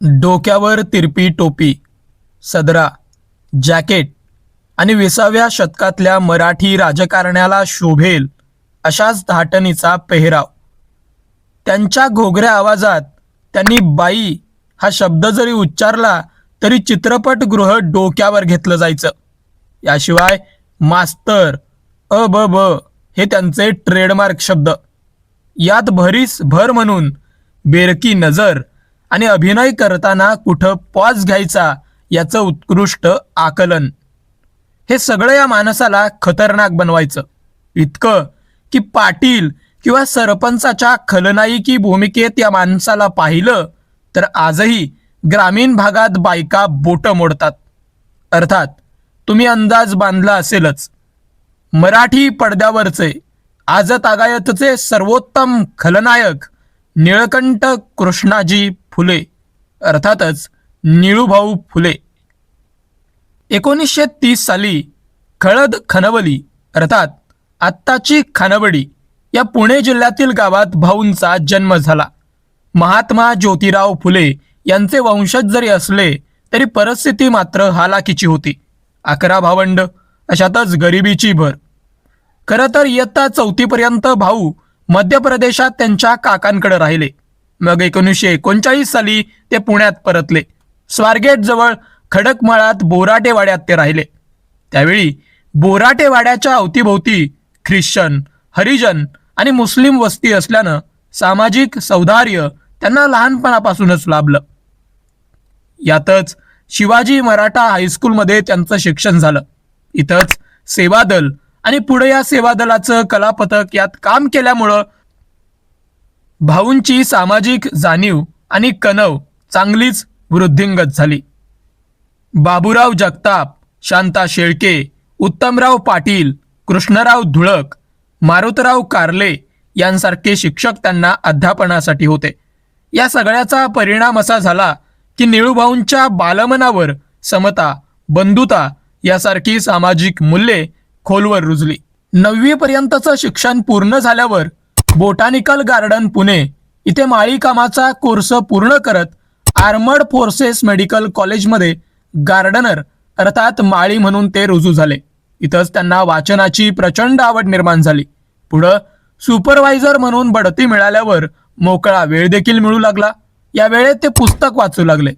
डोक्यावर तिरपी टोपी सदरा जॅकेट आणि विसाव्या शतकातल्या मराठी राजकारण्याला शोभेल अशाच धाटणीचा पेहराव. त्यांच्या घोगऱ्या आवाजात त्यांनी बाई हा शब्द जरी उच्चारला तरी चित्रपटगृह डोक्यावर घेतलं जायचं. याशिवाय मास्तर अ ब ब हे त्यांचे ट्रेडमार्क शब्द. यात भरीस भर म्हणून बेरकी नजर आणि अभिनय करताना कुठं पॉज घ्यायचा याचं उत्कृष्ट आकलन. हे सगळं या माणसाला खतरनाक बनवायचं. इतकं की पाटील किंवा सरपंचाच्या खलनायकी भूमिकेत या माणसाला पाहिलं तर आजही ग्रामीण भागात बायका बोटं मोडतात. अर्थात तुम्ही अंदाज बांधला असेलच. मराठी पडद्यावरचे आजतागायतचे सर्वोत्तम खलनायक निळकंठ कृष्णाजी फुले अर्थातच निळूभाऊ फुले. एकोणीसशे तीस साली खळद खनवली अर्थात आत्ताची खानवडी या पुणे जिल्ह्यातील गावात भाऊंचा जन्म झाला. महात्मा ज्योतिराव फुले यांचे वंशज जरी असले तरी परिस्थिती मात्र हालाकीची होती. अकरा भावंड अशातच गरिबीची भर. खरं तर इयत्ता चौथीपर्यंत भाऊ मध्य प्रदेशात त्यांच्या काकांकडे राहिले. मग एकोणीसशे एकोणचाळीस साली ते पुण्यात परतले. स्वारगेट जवळ खडकमाळात बोराटेवाड्यात ते राहिले. त्यावेळी बोराटेवाड्याच्या अवतीभोवती ख्रिश्चन हरिजन आणि मुस्लिम वस्ती असल्यानं सामाजिक सौधार्य त्यांना लहानपणापासूनच लाभलं. यातच शिवाजी मराठा हायस्कूलमध्ये त्यांचं शिक्षण झालं. इथंच सेवादल आणि पुढे या सेवा दलाचं कलापथक यात काम केल्यामुळं भाऊंची सामाजिक जाणीव आणि कणव चांगलीच वृद्धिंगत झाली. बाबूराव जगताप शांता शेळके उत्तमराव पाटील कृष्णराव धुळक मारुतराव कारले यांसारखे शिक्षक त्यांना अध्यापनासाठी होते. या सगळ्याचा परिणाम असा झाला की निळूभाऊंच्या बालमनावर समता बंधुता यासारखी सामाजिक मूल्ये खोलवर रुजली. नववी पर्यंतचं शिक्षण पूर्ण झाल्यावर बोटानिकल गार्डन पुणे इथे माळीकामाचा कोर्स पूर्ण करत आर्मर्ड फोर्सेस मेडिकल कॉलेजमध्ये गार्डनर अर्थात माळी म्हणून ते रुजू झाले. इथंच त्यांना वाचनाची प्रचंड आवड निर्माण झाली. पुढं सुपरवायझर म्हणून बढती मिळाल्यावर मोकळा वेळ देखील मिळू लागला. या वेळेत ते पुस्तक वाचू लागले.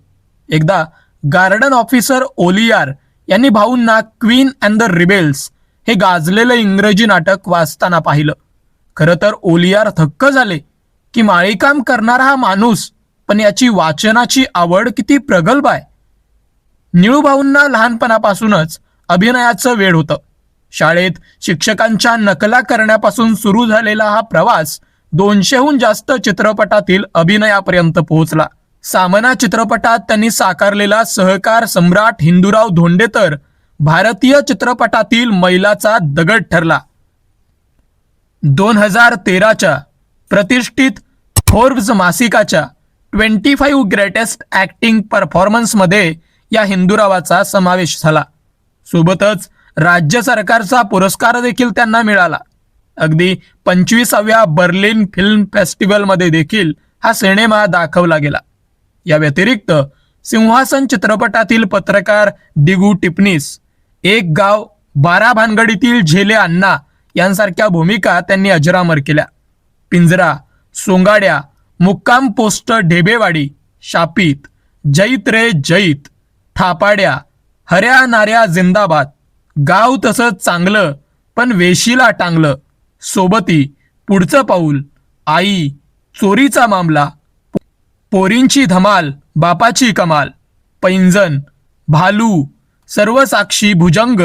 एकदा गार्डन ऑफिसर ओलियार यांनी भाऊंना क्वीन अँड द रिबेल्स हे गाजलेलं इंग्रजी नाटक वाचताना पाहिलं. खरं तर ओलियार थक्क झाले की माळीकाम करणारा हा माणूस पण याची वाचनाची आवड किती प्रगल्भ आहे. निळूभाऊंना लहानपणापासूनच अभिनयाचं वेळ होतं. शाळेत शिक्षकांच्या नकला करण्यापासून सुरू झालेला हा प्रवास दोनशेहून जास्त चित्रपटातील अभिनयापर्यंत पोहोचला. सामना चित्रपटात त्यांनी साकारलेला सहकार सम्राट हिंदूराव धोंडेतर भारतीय चित्रपटातील मैलाचा दगड ठरला. दोन हजार तेराच्या प्रतिष्ठित फोर्ब्स मासिकाच्या ट्वेंटी फाईव्ह ग्रेटेस्ट ॲक्टिंग परफॉर्मन्समध्ये या हिंदुरावाचा समावेश झाला. सोबतच राज्य सरकारचा पुरस्कार देखील त्यांना मिळाला. अगदी पंचवीसाव्या बर्लिन फिल्म फेस्टिवलमध्ये देखील हा सिनेमा दाखवला गेला. या व्यतिरिक्त सिंहासन चित्रपटातील पत्रकार दिगू टिपणीस एक गाव बारा भानगडीतील झेले अण्णा यांसारख्या भूमिका त्यांनी अजरामर केल्या. पिंजरा सोंगाड्या मुक्काम पोस्ट ढेबेवाडी शापित जैत रे जैत थापाड्या हऱ्या नाऱ्या जिंदाबाद गाव तसं चांगलं पण वेशीला टांगलं सोबती पुढचं पाऊल आई चोरीचा मामला पोरींची धमाल बापाची कमाल पैंजण भालू सर्वसाक्षी भुजंग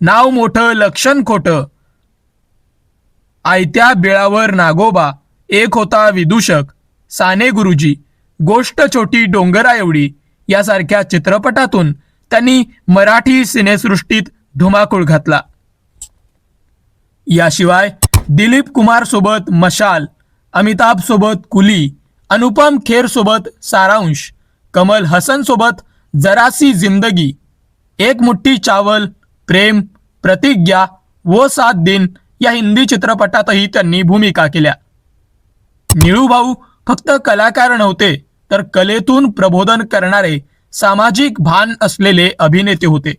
नाव मोठं लक्षण खोटं. आयत्या बिळावर नागोबा एक होता विदूषक साने गुरुजी गोष्ट छोटी डोंगरा एवढी यासारख्या चित्रपटातून त्यांनी मराठी सिनेसृष्टीत धुमाकूळ घातला. याशिवाय दिलीप कुमार सोबत मशाल अमिताभ सोबत कुली अनुपम खेर सोबत सारांश कमल हसन सोबत जरासी जिंदगी एक मुठ्ठी चावल प्रेम प्रतिज्ञा व सात दिन या हिंदी चित्रपटातही त्यांनी भूमिका केल्या. निळूभाऊ फक्त कलाकार नव्हते तर कलेतून प्रबोधन करणारे सामाजिक भान असलेले अभिनेते होते.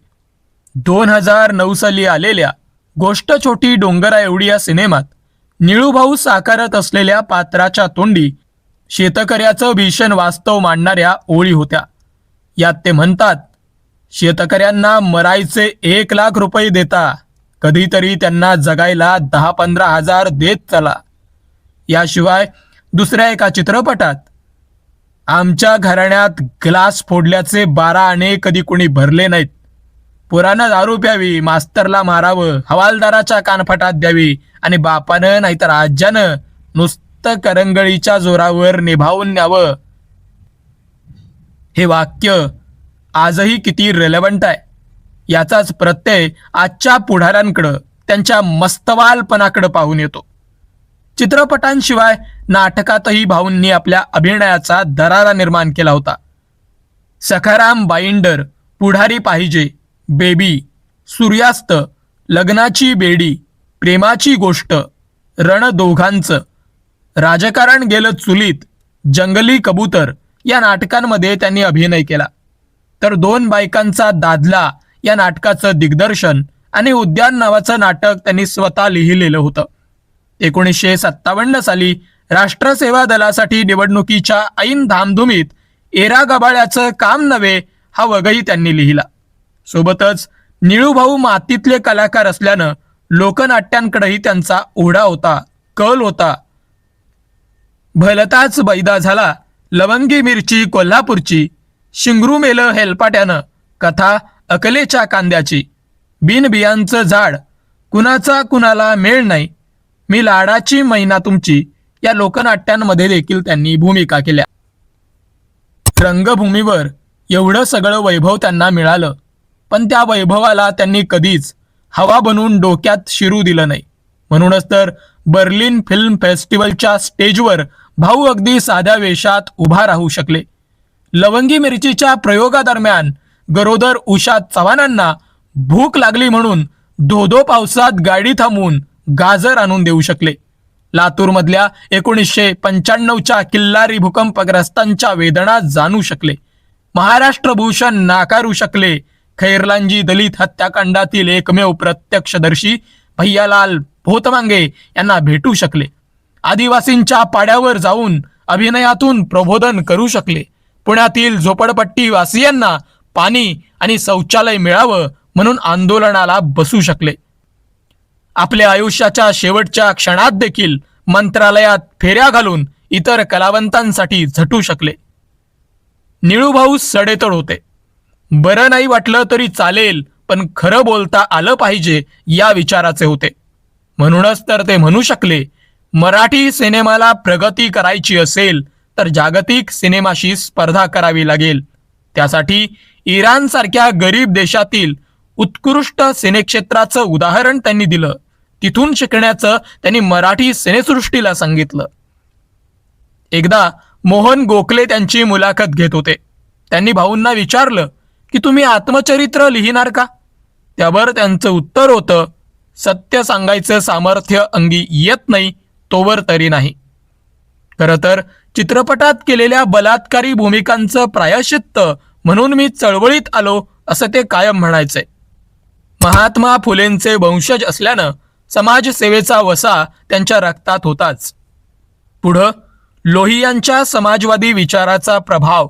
दोन हजार नऊ साली आलेल्या गोष्ट छोटी डोंगरा एवढी या सिनेमात निळूभाऊ साकारत असलेल्या पात्राच्या तोंडी शेतकऱ्याचं भीषण वास्तव मांडणाऱ्या ओळी होत्या. यात ते म्हणतात शेतकऱ्यांना मरायचे एक लाख रुपये देता. कधीतरी त्यांना जगायला दहा पंधरा हजार देत चला. याशिवाय दुसऱ्या एका चित्रपटात आमच्या घराण्यात ग्लास फोडल्याचे बारा आणे कधी कुणी भरले नाहीत. पुरानं दारू प्यावी मास्तरला मारावं हवालदाराच्या कानफटात द्यावी आणि बापानं नाहीतर आज्यानं नुसतं करंगळीच्या जोरावर निभावून न्यावं. हे वाक्य आजही किती रेलेवंट आहे? याचाच प्रत्यय आजच्या पुढाऱ्यांकडं त्यांच्या मस्तवालपणाकडं पाहून येतो. चित्रपटांशिवाय नाटकातही भाऊंनी आपल्या अभिनयाचा दरारा निर्माण केला होता. सखाराम बाईंडर पुढारी पाहिजे बेबी सूर्यास्त लग्नाची बेडी प्रेमाची गोष्ट रण दोघांचं राजकारण गेलं चुलीत जंगली कबूतर या नाटकांमध्ये त्यांनी अभिनय केला. तर दोन बायकांचा दादला या नाटकाचं दिग्दर्शन आणि उद्यान नावाचं नाटक त्यांनी स्वतः लिहिलेलं होतं. एकोणीसशे सत्तावन्न साली राष्ट्रसेवा दलासाठी निवडणुकीच्या ऐन धामधुमीत एरा गबाळ्याचं काम नव्हे हा वगही त्यांनी लिहिला. सोबतच निळूभाऊ मातीतले कलाकार असल्यानं लोकनाट्यांकडेही त्यांचा ओढा होता कल होता. भलताच बैदा झाला लवंगी मिरची कोल्हापूरची शिंगरू मेलं हेलपाट्यानं कथा अकलेच्या कांद्याची. बिनबियांचं झाड कुणाचा कुणाला मेळ नाही. मी लाडाची मैना तुमची या लोकनाट्यांमध्ये देखील त्यांनी भूमिका केल्या. रंगभूमीवर एवढं सगळं वैभव त्यांना मिळालं पण त्या वैभवाला त्यांनी कधीच हवा बनवून डोक्यात शिरू दिलं नाही. म्हणूनच तर बर्लिन फिल्म फेस्टिवलच्या स्टेजवर भाऊ अगदी साध्या वेशात उभा राहू शकले. लवंगी मिरचीच्या प्रयोगादरम्यान गरोदर उषा चव्हाणांना भूक लागली म्हणून धोधो पावसात गाडी थांबवून गाजर आणून देऊ शकले. लातूरमधल्या एकोणीसशे पंच्याण्णवच्या किल्लारी भूकंपग्रस्तांच्या वेदना जाणू शकले. महाराष्ट्र भूषण नाकारू शकले. खैरलांजी दलित हत्याकांडातील एकमेव प्रत्यक्षदर्शी भैयालाल भोतमांगे यांना भेटू शकले. आदिवासींच्या पाड्यावर जाऊन अभिनयातून प्रबोधन करू शकले. पुण्यातील झोपडपट्टी वासियांना पाणी आणि शौचालय मिळावं म्हणून आंदोलनाला बसू शकले. आपल्या आयुष्याच्या शेवटच्या क्षणात देखील मंत्रालयात फेऱ्या घालून इतर कलावंतांसाठी झटू शकले. निळूभाऊ सडेतड होते. बरं नाही वाटलं तरी चालेल पण खरं बोलता आलं पाहिजे या विचाराचे होते. म्हणूनच तर ते म्हणू शकले मराठी सिनेमाला प्रगती करायची असेल तर जागतिक सिनेमाशी स्पर्धा करावी लागेल. त्यासाठी इराण सारख्या गरीब देशातील उत्कृष्ट सिनेक्षेत्राचं उदाहरण त्यांनी दिलं. तिथून शिकण्याचं त्यांनी मराठी सिनेसृष्टीला सांगितलं. एकदा मोहन गोखले त्यांची मुलाखत घेत होते. त्यांनी भाऊंना विचारलं की तुम्ही आत्मचरित्र लिहिणार का? त्यावर त्यांचं उत्तर होतं सत्य सांगायचं सामर्थ्य अंगी येत नाही तोवर तरी नाही. खरं तर चित्रपटात केलेल्या बलात्कारी भूमिकांचं प्रायश्चित्त म्हणून मी चळवळीत आलो असं ते कायम म्हणायचे. महात्मा फुलेंचे वंशज असल्यानं समाजसेवेचा वसा त्यांच्या रक्तात होताच. पुढं लोहियांच्या समाजवादी विचाराचा प्रभाव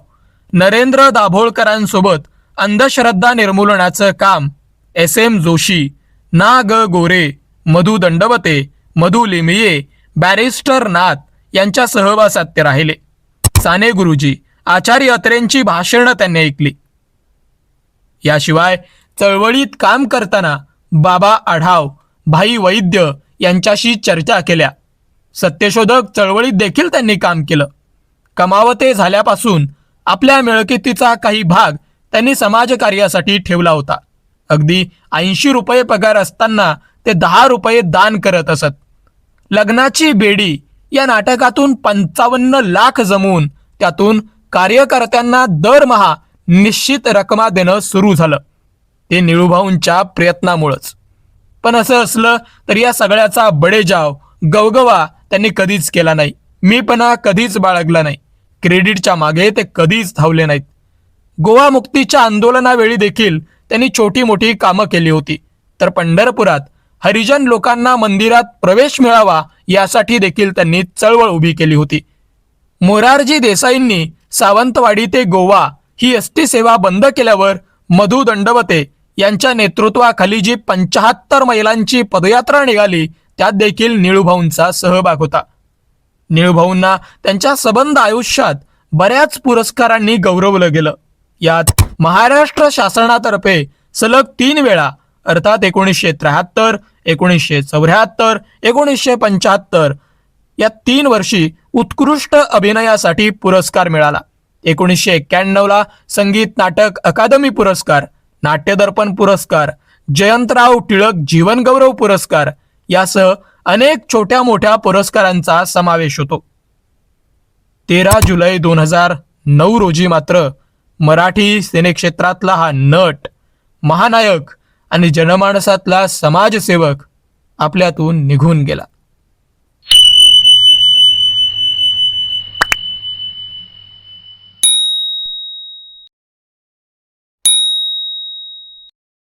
नरेंद्र दाभोळकरांसोबत अंधश्रद्धा निर्मूलनाचं काम एस एम जोशी ना ग गोरे मधु दंडवते मधु लिमये बॅरिस्टर नाथ यांच्या सहवासात ते राहिले. साने गुरुजी आचार्य अत्रेंची भाषणं त्यांनी ऐकली. याशिवाय चळवळीत काम करताना बाबा आढाव भाई वैद्य यांच्याशी चर्चा केल्या. सत्यशोधक चळवळीत देखील त्यांनी काम केलं. कमावते झाल्यापासून आपल्या मिळकतीचा काही भाग त्यांनी समाजकार्यासाठी ठेवला होता. अगदी ऐंशी रुपये पगार असताना ते दहा रुपये दान करत असत. लग्नाची बेडी या नाटकातून पंचावन्न लाख जमवून त्यातून कार्यकर्त्यांना दरमहा निश्चित रकमा देणं सुरू झालं. ते निळूभाऊंच्या प्रयत्नामुळंच. पण असं असलं तर या सगळ्याचा बडेजाव गवगवा त्यांनी कधीच केला नाही. मीपणा कधीच बाळगला नाही. क्रेडिटच्या मागे ते कधीच धावले नाहीत. गोवा मुक्तीच्या आंदोलनावेळी देखील त्यांनी छोटी मोठी कामं केली होती. तर पंढरपुरात हरिजन लोकांना मंदिरात प्रवेश मिळावा यासाठी देखील त्यांनी चळवळ उभी केली होती. मोरारजी देसाईंनी सावंतवाडी ते गोवा ही एस टी सेवा बंद केल्यावर मधु दंडवते यांच्या नेतृत्वाखाली जी पंचाहत्तर मैलांची पदयात्रा निघाली त्यात देखील निळूभाऊंचा सहभाग होता. निळूभाऊंना त्यांच्या सबंध आयुष्यात बऱ्याच पुरस्कारांनी गौरवलं गेलं. यात महाराष्ट्र शासनातर्फे सलग तीन वेळा अर्थात एकोणीसशे त्र्याहत्तर एकोणीसशे चौऱ्याहत्तर एकोणीसशे पंच्याहत्तर या तीन वर्षी उत्कृष्ट अभिनयासाठी पुरस्कार मिळाला. एकोणीसशे एक्क्याण्णवला संगीत नाटक अकादमी पुरस्कार नाट्यदर्पण पुरस्कार जयंतराव टिळक जीवनगौरव पुरस्कार यासह अनेक छोट्या मोठ्या पुरस्कारांचा समावेश होतो. तेरा जुलै दोन हजार नऊ रोजी मात्र मराठी सिनेक्षेत्रातला हा नट महानायक आणि जनमानसातला समाजसेवक आपल्यातून निघून गेला.